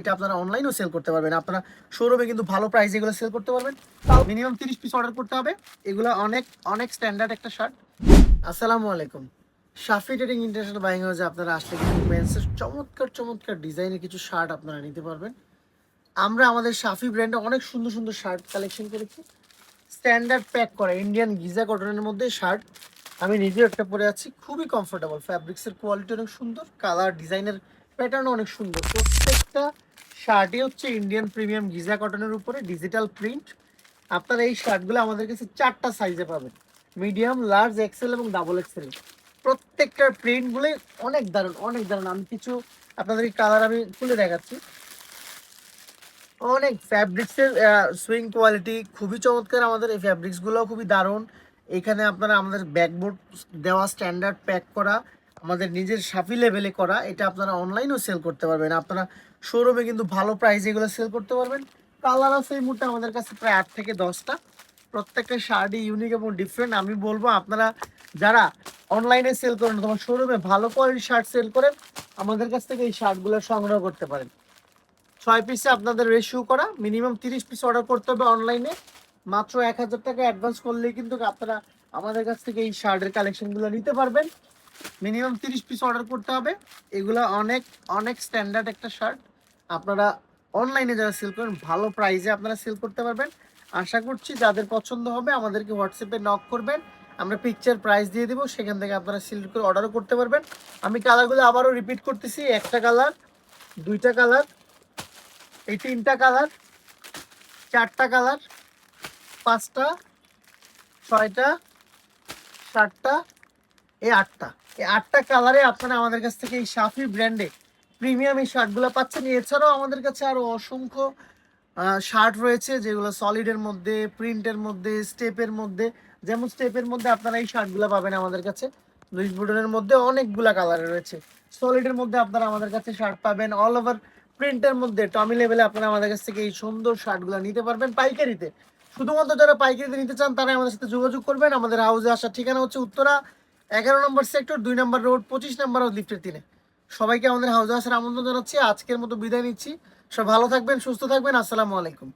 এটা আপনারা অনলাইনেও সেল করতে পারবেন। আপনারা শোরুমে কিন্তু ভালো প্রাইস এগুলো সেল করতে পারবেন। মিনিমাম তিরিশ পিস অর্ডার করতে হবে। এগুলো অনেক অনেক স্ট্যান্ডার্ড একটা শার্ট আসসালামু আলাইকুম। শাফি ট্রেডিং ইন্টারন্যাশনাল বাইং হাউসে আপনারা আসলে কিন্তু মেন্সের চমৎকার চমৎকার ডিজাইনের কিছু শার্ট আপনারা নিতে পারবেন। আমরা আমাদের শাফি ব্র্যান্ডে অনেক সুন্দর সুন্দর শার্ট কালেকশন করেছি। স্ট্যান্ডার্ড প্যাক করা ইন্ডিয়ান গিজা কটনের মধ্যে শার্ট আমি নিজেও একটা পরে আছি। খুবই কমফোর্টেবল ফ্যাব্রিক্সের কোয়ালিটি অনেক সুন্দর। কালার ডিজাইনের প্যাটার্ন অনেক সুন্দর। প্রত্যেকটা শার্টই হচ্ছে ইন্ডিয়ান প্রিমিয়াম গিজা কটনের উপরে ডিজিটাল প্রিন্ট আপনারা এই শার্টগুলো আমাদের কাছে চারটা সাইজে পাবেন। মিডিয়াম লার্জ এক্সেল এবং ডাবল এক্সেল প্রত্যেকটার প্রিন্টগুলোই অনেক দারুণ অনেক দারুণ। আমি কিছু আপনাদের কালার আমি খুলে দেখাচ্ছি। অনেক ফ্যাব্রিক্সের সুইং কোয়ালিটি খুবই চমৎকার আমাদের এই ফ্যাব্রিক্সগুলোও খুবই দারুণ। এখানে আপনারা আমাদের ব্যাকবোর্ড দেওয়া স্ট্যান্ডার্ড প্যাক করা আমাদের নিজের সাফি লেভেলে করা, এটা আপনারা অনলাইনেও সেল করতে পারবেন। আপনারা শোরুমে কিন্তু ভালো প্রাইস এগুলো সেল করতে পারবেন। কালার আছে এই মুহূর্তে আমাদের কাছে প্রায় আট থেকে দশটা। প্রত্যেকটা শার্টই ইউনিক এবং ডিফারেন্ট আমি বলব, আপনারা যারা অনলাইনে সেল করেন অথবা শোরুমে ভালো কোয়ালিটির শার্ট সেল করেন, আমাদের কাছ থেকে এই শার্টগুলো সংগ্রহ করতে পারেন। ছয় পিসে আপনাদের রেশিও করা মিনিমাম তিরিশ পিস অর্ডার করতে হবে অনলাইনে মাত্র এক হাজার টাকা অ্যাডভান্স করলেই কিন্তু আপনারা আমাদের কাছ থেকে এই শার্টের কালেকশনগুলো নিতে পারবেন। মিনিমাম তিরিশ পিস অর্ডার করতে হবে। এগুলো অনেক অনেক স্ট্যান্ডার্ড একটা শার্ট আপনারা অনলাইনে যারা সেল করেন, ভালো প্রাইসে আপনারা সেল করতে পারবেন। আশা করছি যাদের পছন্দ হবে, আমাদেরকে হোয়াটসঅ্যাপে নক করবেন। আমরা পিকচার প্রাইস দিয়ে দেবো, সেখান থেকে আপনারা সিলেক্ট করে অর্ডারও করতে পারবেন। আমি কালারগুলো আবারও রিপিট করতেছি, একটা কালার দুইটা কালার এই তিনটা কালার চারটা কালার পাঁচটা, ছয়টা, সাতটা, এই আটটা। এই আটটা কালারে আপনারা আমাদের কাছ থেকে এই সাফি ব্র্যান্ডে প্রিমিয়াম এই শার্টগুলো পাচ্ছেন। এছাড়াও আমাদের কাছে আরও অসংখ্য শার্ট রয়েছে, যেগুলো সলিডের মধ্যে প্রিন্টের মধ্যে স্টেপের মধ্যে, যেমন স্টেপের মধ্যে আপনারা এই শার্টগুলো পাবেন আমাদের কাছে। লুইস বুটনের মধ্যে অনেকগুলা কালার রয়েছে। সলিডের মধ্যে আপনারা আমাদের কাছে শার্ট পাবেন। অল ওভার প্রিন্টের মধ্যে টমি লেভেলে আপনারা আমাদের কাছ থেকে এই সুন্দর শার্টগুলো নিতে পারবেন পাইকারিতে। শুধুমাত্র যারা পাইকারিতে নিতে চান তারা আমাদের সাথে যোগাযোগ করবেন। আমাদের হাউসে আসার ঠিকানা হচ্ছে উত্তরা এগারো নম্বর সেক্টর দুই নম্বর রোড পঁচিশ নম্বর লিফটের তিনে সবাইকে আমাদের হাউস আসার আমন্ত্রণ জানাচ্ছি। আজকের মতো বিদায় নিচ্ছি। সব ভালো থাকবেন, সুস্থ থাকবেন। আসসালামু আলাইকুম।